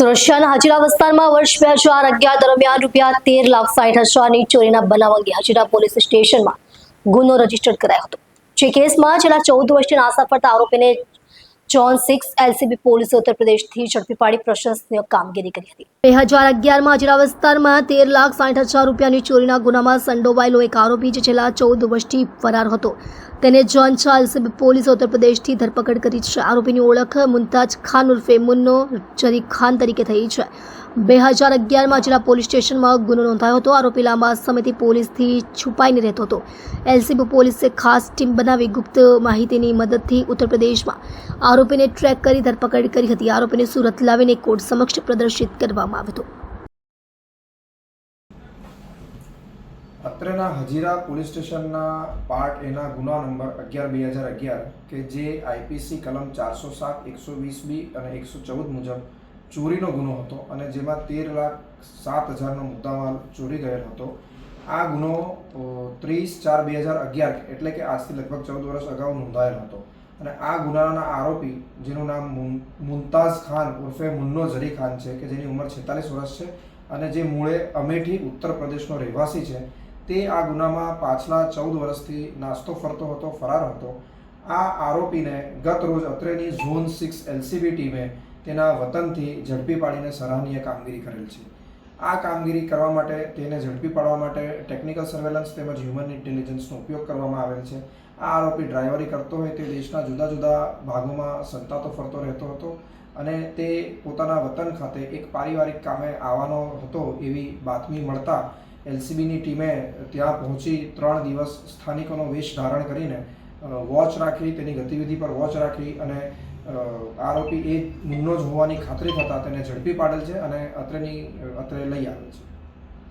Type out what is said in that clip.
સુરક્ષાના હાજીરા વિસ્તારમાં વર્ષ બે હજાર અગિયાર દરમિયાન રૂપિયા તેર લાખ સાઠ હજારની ચોરીના બનાવ અંગે હાજીરા પોલીસ સ્ટેશનમાં ગુનો રજિસ્ટર કરાયો હતો. જે કેસમાં છેલ્લા ચૌદ વર્ષથી નાસા ફરતા આરોપીને જોન સિક્સ એલસીબી પોલીસે ઉત્તર પ્રદેશથી ઝડપી પાડી પ્રશંસનીય કામગીરી કરી હતી. બે હજાર અગિયારમાં અજરા વિસ્તારમાં તેર લાખ સાઠ હજાર રૂપિયાની ચોરીના ગુનામાં સંડોવાયેલો એક આરોપી જે છેલ્લા ચૌદ વર્ષથી ફરાર હતો. તેને જોન છ એલસીબી પોલીસે ઉત્તર પ્રદેશથી ધરપકડ કરી છે. આરોપીની ઓળખ મુમતાજ ખાન ઉર્ફે મુન્નો જરી ખાન તરીકે થઈ છે. બે હજાર અગિયારમાં જિલ્લા પોલીસ સ્ટેશનમાં ગુનો નોંધાયો હતો. આરોપી લાંબા સમયથી પોલીસથી છુપાઈને રહેતો હતો. એલસીબી પોલીસે ખાસ ટીમ બનાવી ગુપ્ત માહિતીની મદદથી ઉત્તર પ્રદેશમાં આરોપીને ટ્રેક કરી ધરપકડ કરી હતી. આરોપીને સુરત લાવીને કોર્ટ સમક્ષ પ્રદર્શિત કરવામાં આવ્યો હતો. અત્રેના હજીરા પોલીસ સ્ટેશનના પાર્ટ એના ગુના નંબર અગિયાર, બે હજાર અગિયાર કે જે આઈપીસી કલમ ચારસો સાત, એકસો વીસ બી અને એકસો ચૌદ મુજબ ચોરીનો ગુનો હતો અને જેમાં તેર લાખ સાત હજારનો મુદ્દામાલ ચોરી ગયેલ હતો. આ ગુનો ત્રીસ ચાર, બે હજાર અગિયાર એટલે કે આજથી લગભગ ચૌદ વર્ષ અગાઉ નોંધાયેલ હતો. અને આ ગુનાના આરોપી, જેનું નામ મુમ- મુમતાઝ ખાન ઉર્ફે મુન્નો ઝરી ખાન છે, કે જેની ઉંમર છેતાલીસ વર્ષ છે અને જે મૂળે અમેઠી ઉત્તર પ્રદેશનો રહેવાસી છે, તે આ ગુનામાં પાછલા ચૌદ વર્ષથી નાસ્તો ફરતો હતો, ફરાર હતો. આ આરોપીને ગત રોજ અત્રેની ઝોન સિક્સ એલસીબી ટીમે તેના વતનથી ઝડપી પાડીને સરાહનીય કામગીરી કરેલ છે. આ કામગીરી કરવા માટે તેને ઝડપી પાડવા માટે ટેકનિકલ સર્વેલન્સ તેમજ હ્યુમન ઇન્ટેલિજન્સનો ઉપયોગ કરવામાં આવેલ છે. આ આરોપી ડ્રાઈવરી કરતો હોય તે દેશના જુદા જુદા ભાગોમાં સંતાતો ફરતો રહેતો હતો અને તે પોતાના વતન ખાતે એક પારિવારિક કામે આવવાનો હતો એવી બાતમી મળતા એલસીબીની ટીમે ત્યાં પહોંચી ત્રણ દિવસ સ્થાનિકોનો વેશ ધારણ કરીને વોચ રાખી, તેની ગતિવિધિ પર વોચ રાખી અને આરોપી એ ગુનો જ હોવાની ખાતરી થતાં તેને ઝડપી પાડેલ છે અને અત્રેની, અત્રે લઈ આવેલ છે.